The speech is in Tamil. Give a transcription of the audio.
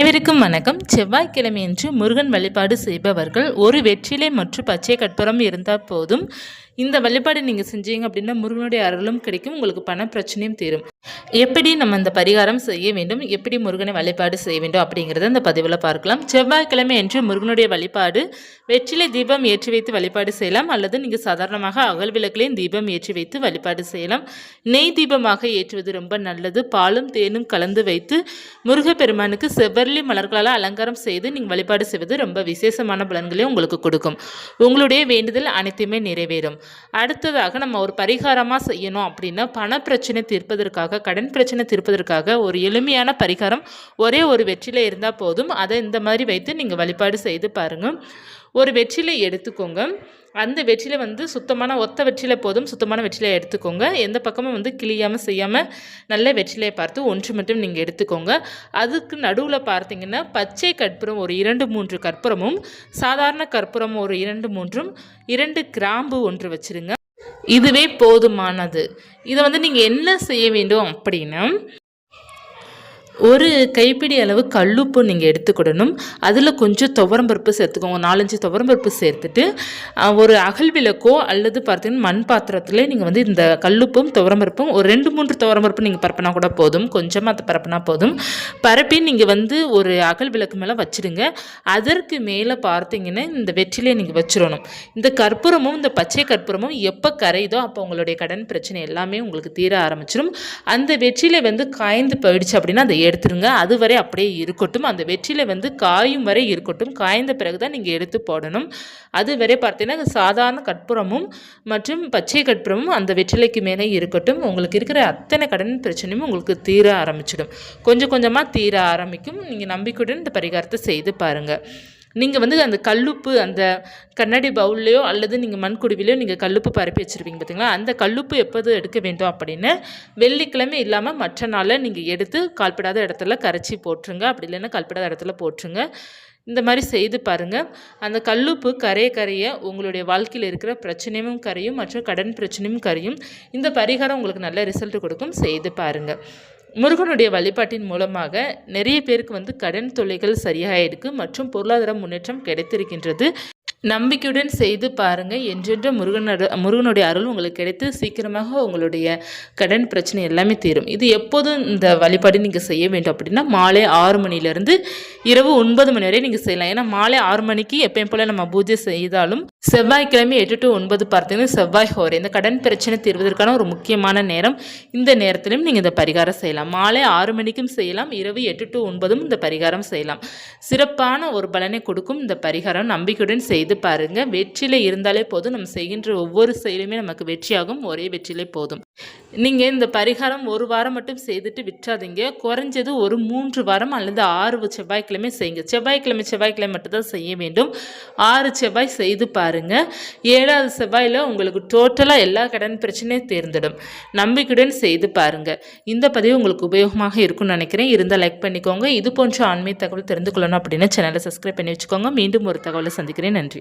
அனைவருக்கும் வணக்கம். செவ்வாய்க்கிழமையன்று முருகன் வழிபாடு செய்பவர்கள் ஒரு வெற்றிலை மற்றும் பச்சை கற்பூரம் இருந்தால் போதும். இந்த வழிபாடு நீங்கள் செஞ்சீங்க அப்படின்னா முருகனுடைய அருளும் கிடைக்கும் உங்களுக்கு பண பிரச்சனையும் தீரும். எப்படி நம்ம இந்த பரிகாரம் செய்ய வேண்டும்? எப்படி முருகனை வழிபாடு செய்ய வேண்டும்? அப்படிங்கிறத இந்த பதிவில் பார்க்கலாம். செவ்வாய்க்கிழமை என்று முருகனுடைய வழிபாடு வெற்றிலை தீபம் ஏற்றி வைத்து வழிபாடு செய்யலாம். அல்லது நீங்கள் சாதாரணமாக அகல் விளக்குலையும் தீபம் ஏற்றி வைத்து வழிபாடு செய்யலாம். நெய் தீபமாக ஏற்றுவது ரொம்ப நல்லது. பாலும் தேனும் கலந்து வைத்து முருகப்பெருமானுக்கு செவ்வரளி மலர்களால் அலங்காரம் செய்து நீங்கள் வழிபாடு செய்வது ரொம்ப விசேஷமான பலன்களை உங்களுக்கு கொடுக்கும். உங்களுடைய வேண்டுதல் அனைத்துமே நிறைவேறும். அடுத்ததாக நம்ம ஒரு பரிகாரமாக செய்யணும் அப்படின்னா பண பிரச்சனை தீர்ப்பதற்காக கடன் பிரச்சனை தீர்ப்பதற்காக ஒரு எளிமையான பரிகாரம் ஒரே ஒரு வெற்றிலை இருந்தால் போதும். அதை இந்த மாதிரி வைத்து நீங்கள் வழிபாடு செய்து பாருங்கள் ஒரு வெற்றிலை எடுத்துக்கோங்க. அந்த வெற்றிலை வந்து சுத்தமான ஒத்த வெற்றிலை போதும். சுத்தமான வெற்றிலை எடுத்துக்கோங்க. எந்த பக்கமும் வந்து கிளியாமல் செய்யாமல் நல்ல வெற்றிலையை பார்த்து ஒன்று மட்டும் நீங்கள் எடுத்துக்கோங்க. அதுக்கு நடுவில் பார்த்தீங்கன்னா பச்சை கற்பூரம் ஒரு இரண்டு மூன்று கற்பூரமும் சாதாரண கற்பூரம் ஒரு இரண்டு மூன்றும் இரண்டு கிராம்பு ஒன்று வச்சுருங்க. இதுவே போதுமானது. இதை வந்து நீங்கள் என்ன செய்ய வேண்டும் அப்படின்னா ஒரு கைப்பிடி அளவு கல்லுப்பு நீங்கள் எடுத்துக்கிடணும். அதில் கொஞ்சம் துவரம்பருப்பு சேர்த்துக்கோங்க. நாலஞ்சு துவரம்பருப்பு சேர்த்துட்டு ஒரு அகல் விளக்கோ அல்லது பார்த்தீங்கன்னா மண் பாத்திரத்தில் நீங்கள் வந்து இந்த கல்லுப்பும் துவரம்பருப்பும் ஒரு ரெண்டு மூன்று துவரம்பருப்பு நீங்கள் பரப்பினா கூட போதும். கொஞ்சமாக அதை பரப்பினா போதும். பரப்பி நீங்கள் வந்து ஒரு அகல் விளக்கு மேலே வச்சிடுங்க. அதற்கு மேலே பார்த்தீங்கன்னா இந்த வெற்றிலையை நீங்கள் வச்சிடணும். இந்த கற்பூரமும் இந்த பச்சை கற்பூரமும் எப்போ கரையுதோ அப்போ உங்களுடைய கடன் பிரச்சனை எல்லாமே உங்களுக்கு தீர ஆரம்பிச்சிடும். அந்த வெற்றிலை வந்து காய்ந்து போயிடுச்சு அப்படின்னா அதை எடுத்துருங்க. அது வரை அப்படியே இருக்கட்டும். அந்த வெற்றிலை வந்து காயும் வரை இருக்கட்டும். காய்ந்த பிறகு தான் நீங்கள் எடுத்து போடணும். அது வரை பார்த்தீங்கன்னா சாதாரண கற்பூரமும் மற்றும் பச்சை கற்பூரமும் அந்த வெற்றிலைக்கு மேலே இருக்கட்டும். உங்களுக்கு இருக்கிற அத்தனை கடன் பிரச்சனையும் உங்களுக்கு தீர ஆரம்பிச்சிடும். கொஞ்சம் கொஞ்சமாக தீர ஆரம்பிக்கும். நீங்கள் நம்பிக்கையுடன் இந்த பரிகாரத்தை செய்து பாருங்கள் நீங்கள் வந்து அந்த கல்லுப்பு அந்த கண்ணாடி பவுல்லையோ அல்லது நீங்கள் மண்குடுவிலையோ நீங்கள் கல்லுப்பு பரப்பி வச்சுருவீங்க பார்த்தீங்களா அந்த கல்லுப்பு எப்போது எடுக்க வேண்டும் அப்படின்னு வெள்ளிக்கிழமை இல்லாமல் மற்ற நாளில் நீங்கள் எடுத்து கால்படாத இடத்துல கரைச்சி போட்டுருங்க. அப்படி இல்லைன்னா கால்படாத இடத்துல போட்டுருங்க. இந்த மாதிரி செய்து பாருங்கள் அந்த கல்லுப்பு கரைய கரைய உங்களுடைய வாழ்க்கையில் இருக்கிற பிரச்சனையும் கரையும் மற்றும் கடன் பிரச்சனையும் கரையும். இந்த பரிகாரம் உங்களுக்கு நல்ல ரிசல்ட் கொடுக்கும். செய்து பாருங்கள் முருகனுடைய வழிபாட்டின் மூலமாக நிறைய பேருக்கு வந்து கடன் தொல்லைகள் சரியாயிருக்கு மற்றும் பொருளாதார முன்னேற்றம் கிடைத்திருக்கின்றது. நம்பிக்கையுடன் செய்து பாருங்கள் என்றென்ற முருகனோட முருகனுடைய அருள் உங்களுக்கு கிடைத்து சீக்கிரமாக உங்களுடைய கடன் பிரச்சனை எல்லாமே தீரும். இது எப்போதும் இந்த வழிபாடு நீங்கள் செய்ய வேண்டும் அப்படின்னா மாலை ஆறு மணிலேருந்து இரவு ஒன்பது மணி வரை நீங்கள் செய்யலாம். ஏன்னா மாலை ஆறு மணிக்கு எப்பயும் போல் நம்ம பூஜை செய்தாலும் செவ்வாய்க்கிழமை எட்டு டு ஒன்பது பார்த்தீங்கன்னா செவ்வாய் ஹோரை இந்த கடன் பிரச்சனை தீர்வதற்கான ஒரு முக்கியமான நேரம். இந்த நேரத்திலும் நீங்கள் இந்த பரிகாரம் செய்யலாம். மாலை ஆறு மணிக்கும் செய்யலாம் இரவு எட்டு டு ஒன்பதும் இந்த பரிகாரம் செய்யலாம். சிறப்பான ஒரு பலனை கொடுக்கும் இந்த பரிகாரம். நம்பிக்கையுடன் செய்து பாருங்க. வெற்றியில் இருந்தாலே போதும். நம்ம செய்கின்ற ஒவ்வொரு செயலுமே நமக்கு வெற்றியாகும். ஒரே வெற்றியிலே போதும். நீங்கள் இந்த பரிகாரம் ஒரு வாரம் மட்டும் செய்துட்டு விட்டுறாதீங்க. குறைஞ்சது ஒரு மூன்று வாரம் அல்லது ஆறு செவ்வாய்க்கிழமை செய்யுங்க. செவ்வாய்க்கிழமை செவ்வாய்க்கிழமை மட்டும் தான் செய்ய வேண்டும். ஆறு செவ்வாய் செய்து பாருங்க. ஏழாவது செவ்வாயில் உங்களுக்கு டோட்டலாக எல்லா கடன் பிரச்சனையும் தேர்ந்திடும். நம்பிக்கையுடன் செய்து பாருங்கள் இந்த பதிவு உங்களுக்கு உபயோகமாக இருக்கும்னு நினைக்கிறேன். இருந்தால் லைக் பண்ணிக்கோங்க. இது போன்ற ஆன்மீக தகவல் தெரிந்து கொள்ளணும் அப்படின்னு சேனலை சப்ஸ்கிரைப் பண்ணி வச்சுக்கோங்க. மீண்டும் ஒரு தகவலை சந்திக்கிறேன். நன்றி.